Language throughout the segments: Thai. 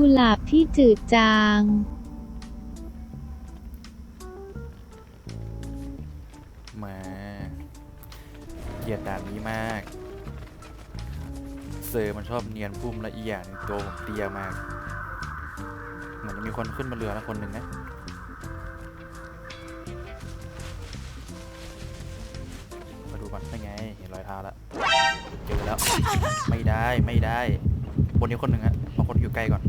กุหลาบที่จืดจาง มาเกลียดด่านนี้มาก เซอร์มันชอบเนียนพุ่มและอีอย่างหนึ่งตัวผมเตี้ยมาก เหมือนจะมีคนขึ้นมาเรือแล้วคนหนึ่งนะมาดูก่อนได้ไง เห็นรอยเท้าแล้วเจอแล้ว ไม่ได้ไม่ได้ บนนี้คนหนึ่งฮะเอาคนอยู่ใกล้ก่อน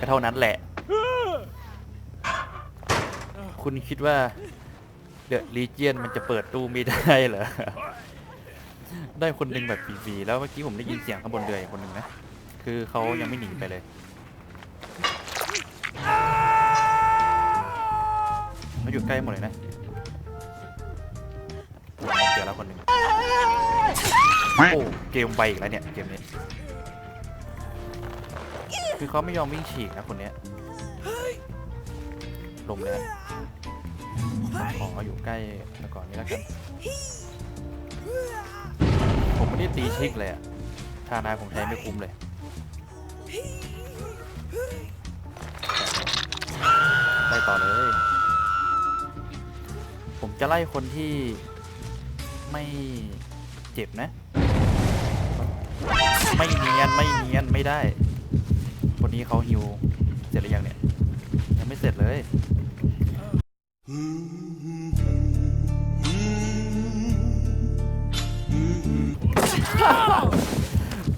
ก็เท่านั้นแหละ คุณคิดว่าเดอะลีเจียนมันจะเปิดตู้ไม่ได้เหรอ ได้คนหนึ่งแบบฟรีๆแล้วเมื่อกี้ผมได้ยินเสียงข้างบนเรืออีกคนหนึ่งนะ คือเขายังไม่หนีไปเลยเขาอยู่ใกล้หมดเลยนะ เจอแล้วคนหนึ่งโอ้ เกมไวอีกแล้วเนี่ย เกมนี้ คือเขาไม่ยอมวิ่งฉีกนะคนเนี้ยลมเลยนะขออยู่ใกล้แล้วก่อนนี้แล้วกัน ผมไม่ได้ตีชิกเลยอะท่านายผมใช้ไม่คุ้มเลยไล่ต่อเลย ผมจะไล่คนที่ไม่เจ็บนะ ไม่เนียน ไม่เนียน ไม่ได้ คนนี้เขาฮิวเสร็จหรือยังเนี่ย ยังไม่เสร็จเลย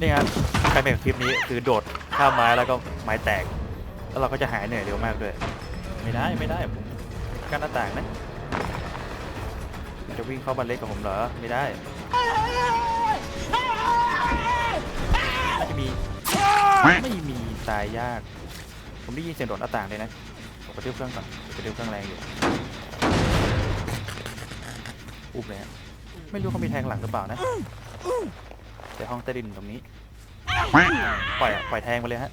นี่ครับใครเป็นคลิปนี้คือโดดข้ามไม้แล้วก็ไม้แตก แล้วเราก็จะหายเหนื่อยเร็วมากด้วย ไม่ได้ไม่ได้ผมกั้นหน้าต่างนะจะวิ่งเข้าบ้านเล็กกับผมเหรอไม่ได้น่าจะมีไม่มี ตายยาก ผมได้ยินเสียงโดดหน้าต่างเลยนะ ผมกระเทืบเครื่องก่อนกระเทืบเครื่องแรงอยู่ อุ้มเลยฮะ ไม่รู้เขามีแทงหลังหรือเปล่านะแต่ห้องใต้ดินตรงนี้ ปล่อยอะปล่อยแทงไปเลยฮะ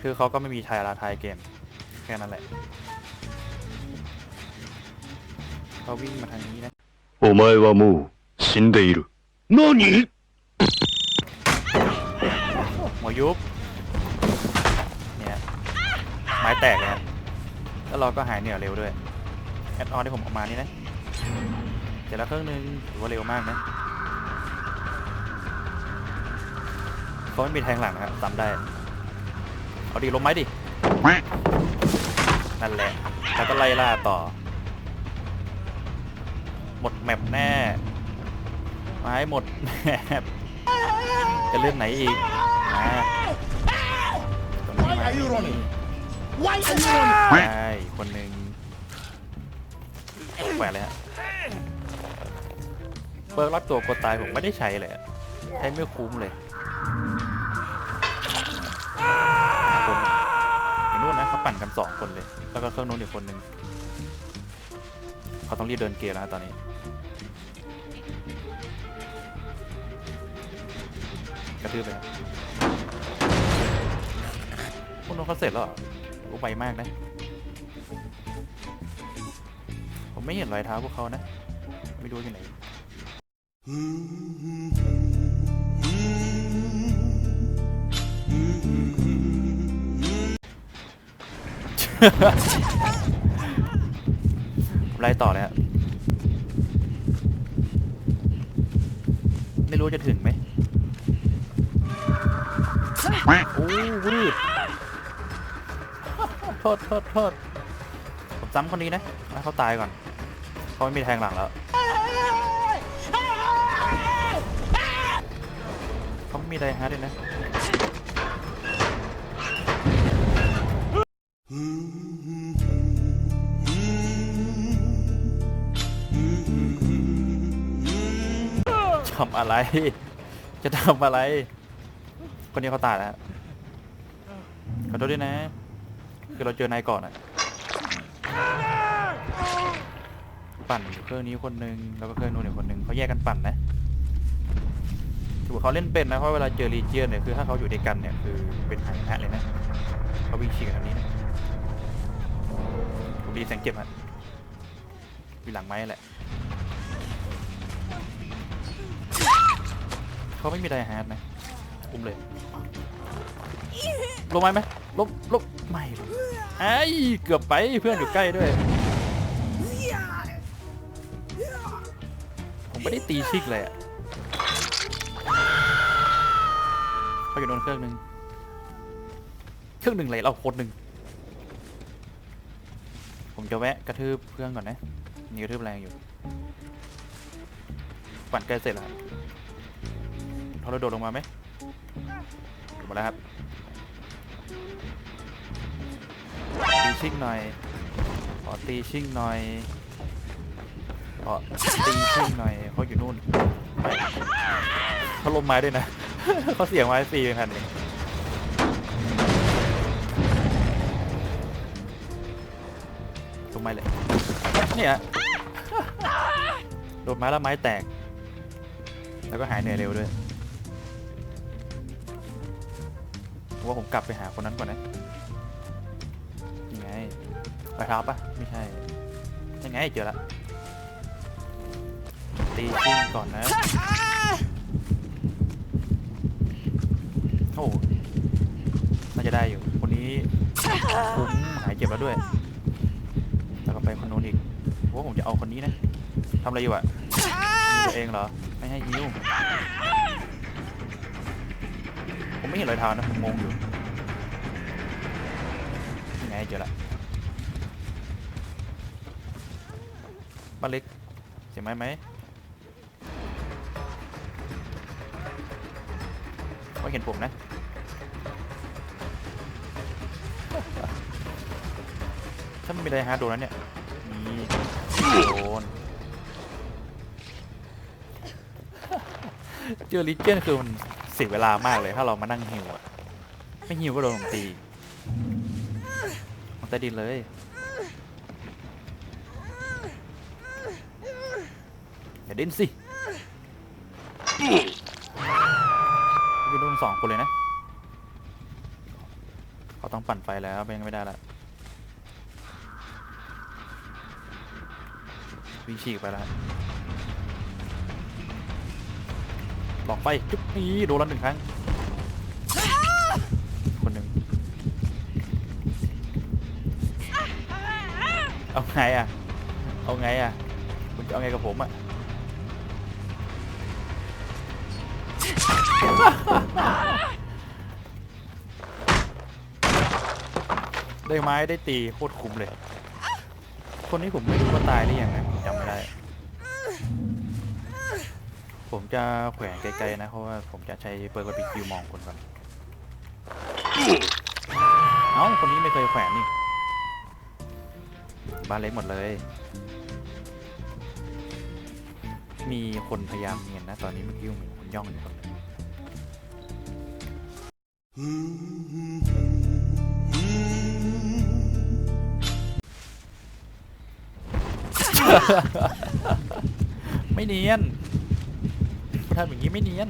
คือเขาก็ไม่มีทายอาราทายเกม แค่นั้นแหละ เขาวิ่งมาทางนี้นะ お前はもう死んでいる。何 หัวยุบ ม้แตกเลยฮะแล้วเราก็หายเหนื่อยเร็วด้วย แอดออนที่ผมออกมานี่นะเดี๋ยวละเครื่องนึงถือว่าเร็วมากนะเขาไม่มีแทงหลังนะครับจำได้ เอาดีลงไม้ดิ นั่นแหละ แล้วก็ไล่ล่าต่อ หมดแมปแน่ ไม้หมดแมปจะเรื่องไหนอีกมา ตรงนี้ใช่คนหนึ่งแขวนเลยฮะเปิร์กรับตัวกดตายผมไม่ได้ใช้เลยอะใช้ไม่คุ้มเลยคนอย่างนู้นนะเขาปั่นกันสองคนเลย แล้วก็เครื่องนู้นอีกคนหนึ่งเขาต้องรีบเดินเกมแล้วตอนนี้กระทืบเลยครับพวกน้องเขาเสร็จแล้วเหรอ โอ้ไวมากนะ ผมไม่เห็นรอยเท้าพวกเขานะ ไม่รู้ว่าอยู่ไหนไล่ต่อเลยฮะไม่รู้ว่าจะถึงไหมโอ้วืด โทษโทษโทษผมซ้ำคนนี้นะให้เขาตายก่อนเขาไม่มีแทงหลังแล้วเขาไม่มีไดฮาร์ดด้วยนะทำอะไร จะทำอะไร คนนี้เขาตายแล้วขอโทษด้วยนะ คือเราเจอนายก่อนอะปั่นอยู่เครื่องนี้คนหนึงแล้วก็เครื่องนู้นอีกคนหนึงเขาแยกกันปั่นนะถือว่าเขาเล่นเป็นนะเพราะเวลาเจอรีเจียนเนี่ยคือถ้าเขาอยู่ด้วยกันเนี่ยคือเป็นหายนะเลยนะเขาวิ่งฉีกกันทางนี้นะผมดีเสียงเจ็บฮะอยู่หลังไม้แหละเขาไม่มีไดฮาร์ดนะอุ้มเลยลงไหมไหม ลบลบไม่ลงไอ้ยเกือบไปเพื่อนอยู่ใกล้ด้วย ผมไม่ได้ตีชิกเลยอะเขาอยู่โดนเครื่องหนึ่งเครื่องหนึ่งเลยเราคนหนึ่งผมจะแวะกระทืบเครื่องก่อนนะนี่กระทืบแรงอยู่ปั่นใกล้เสร็จแล้วครับเขาเราโดดลงมาไหมลงมาแล้วครับ ตีชิ่งหน่อยขอตีชิ่งหน่อยขอตีชิ่งหน่อยเขาอยู่นู่นเขาลมไม้ด้วยนะเขาเสียงไม้ฟรีเป็นพันเองลงไม้เลยเนี่ยโดนไม้แล้วไม้แตก แล้วก็หายเหนื่อยเร็วด้วย ว่าผมกลับไปหาคนนั้นก่อนนะยังไงรอยเท้าปะไม่ใช่ยังไงเจอละตีชิ่งก่อนนะโอ้น่าจะได้อยู่คนนี้คุ้มหายเจ็บแล้วด้วยแล้วก็ไปคนโน้นอีกว่าผมจะเอาคนนี้นะทำอะไรอยู่อะตัวเองเหรอ ไม่ให้ยิ้ว ผมไม่เห็นรอยเท้านะผมงงอยู่ไงเจอละบ้านเล็กเสียไหมไหมไม่เห็นผมนะถ้าไม่มีอะไรฮาโดนแล้วเนี่ยนี่โดนเจอลิเจนคือมัน สียเวลามากเลยถ้าเรามานั่งฮิวอะไม่ฮิวก็โดนผมตีมันใต้ดินเลย อย่าดิ้นสิไปโดนสองคนเลยนะเขาต้องปั่นไฟแล้วไม่งั้นไม่ได้ละวิ่งฉีกไปแล้ว หลอกไฟจุ๊บนี่โดนแล้วหนึ่งครั้งคนหนึ่งเอาไงอะ เอาไงอะ คุณจะเอาไงกับผมอะได้ไม้ได้ตีโคตรคุ้มเลย คนนี้ผมไม่รู้ว่าตายหรือยังนะจำไม่ได้ ผมจะแขวนไกลๆนะเพราะว่าผมจะใช้เปิร์กบิคิวมองคนก่อนเอ้าคนนี้ไม่เคยแขวนนี่บ้านเล็กหมดเลย มีคนพยายามเนียนนะ ตอนนี้เมื่อกี้มีคนย่องอยู่คนหนึงไม่เนียน ทำอย่างนี้ไม่เนียน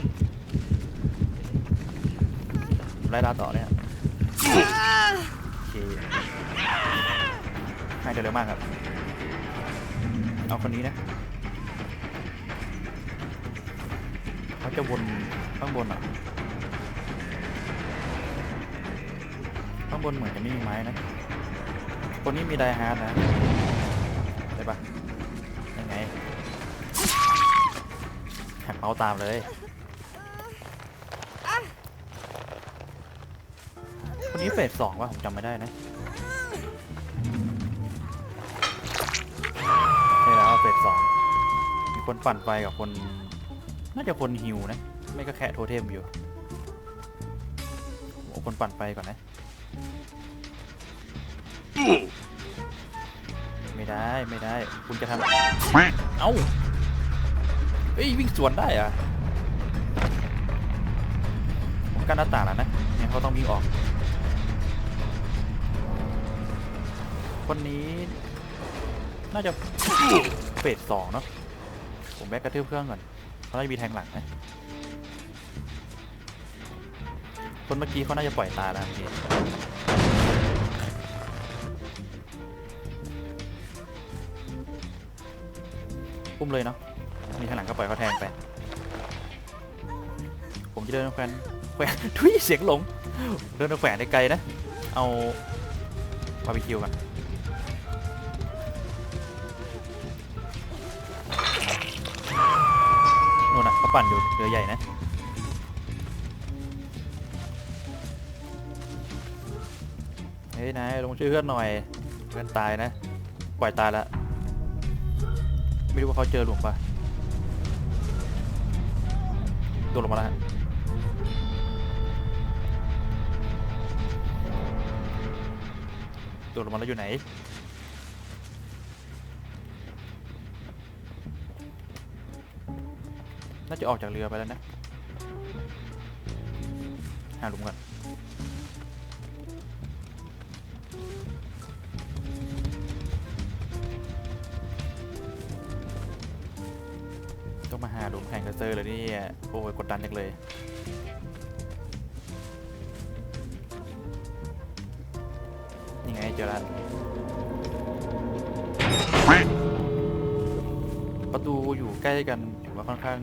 ไล่ดาต่อเนี่ยโอเคให้เร็วมากครับ เอาคนนี้นะเขาจะวนข้างบนอะข้างบนเหมือนจะไม่มีไม้นะคนนี้มีไดฮาร์ดนะได้ปะ เมาตามเลย คนนี้เฟสสองว่ะผมจำไม่ได้นะใช่แล้วเฟสสองมีคนปั่นไฟกับคน น่าจะคนฮิวนะ ไม่ก็แค่โทเทมอยู่ผมเอาคนปั่นไฟก่อนนะ ไม่ได้ไม่ได้ คุณจะทำเอ้า เอ้ยวิ่งสวนได้อะผมกั้นหน้าต่างแล้วนะเนี่ยเขาต้องวิ่งออก คนนี้ น่าจะเฟสสองเนาะผมแบกกระทืบเครื่องก่อนเขาน่าจะมีแทงหลังนะคนเมื่อกี้เขาน่าจะปล่อยตาแล้วเมื่อกี้อุ้มเลยเนาะ มีข้างหลังก็ปล่อยเขาแทงไป ผมจะเดินแขวนแขวนทุยเสียงหลง เดินแขวนได้ไกลนะ เอาบาร์บีคิวกันนู่นน่ะเขาปั่นอยู่เรือใหญ่นะเฮ้ยนายลงชื่อเพื่อนหน่อย เพื่อนตายนะ ปล่อยตายล้วไม่รู้ว่าเขาเจอหลุมปะ โดดลงมาแล้วฮะโดดลงมาแล้วอยู่ไหน น่าจะออกจากเรือไปแล้วนะ หาหลุมก่อน ต้องมาหาหลุมแข่งกับเซอร์เลยนี่โอ้ยกดดันจังเลยนี่ไงเจอแล้วประตูอยู่ใกล้กันถือว่าค่อนข้าง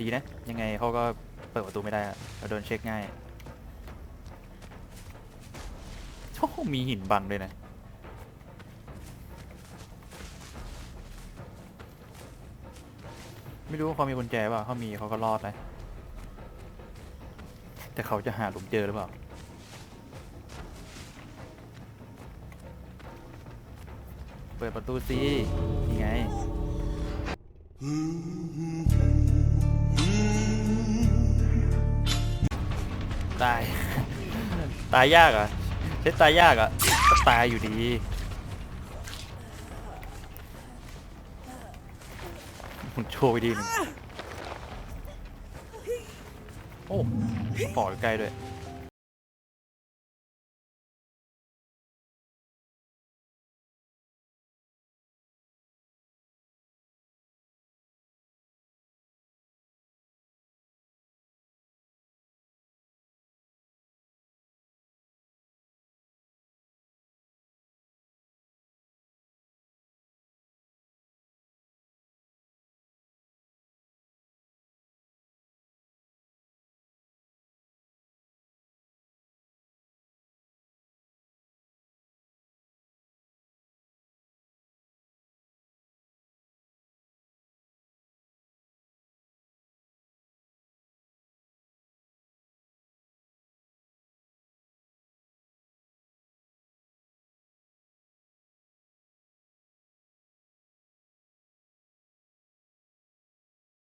ดีนะ ยังไงเขาก็เปิดประตูไม่ได้เราเดินเช็คง่ายโอ้มีหินบังด้วยนะ ไม่รู้ว่าเขามีกุญแจเปล่าเขามีเขาก็รอดนะแต่เขาจะหาหลุมเจอหรือเปล่าเปิดประตูสินี่ไงตาย ตายยากอะเช็ดตายยากอะก็ตายอยู่ดี มุนโชว์ไปดีหนึ่งโอ้ปอดใกล้ด้วย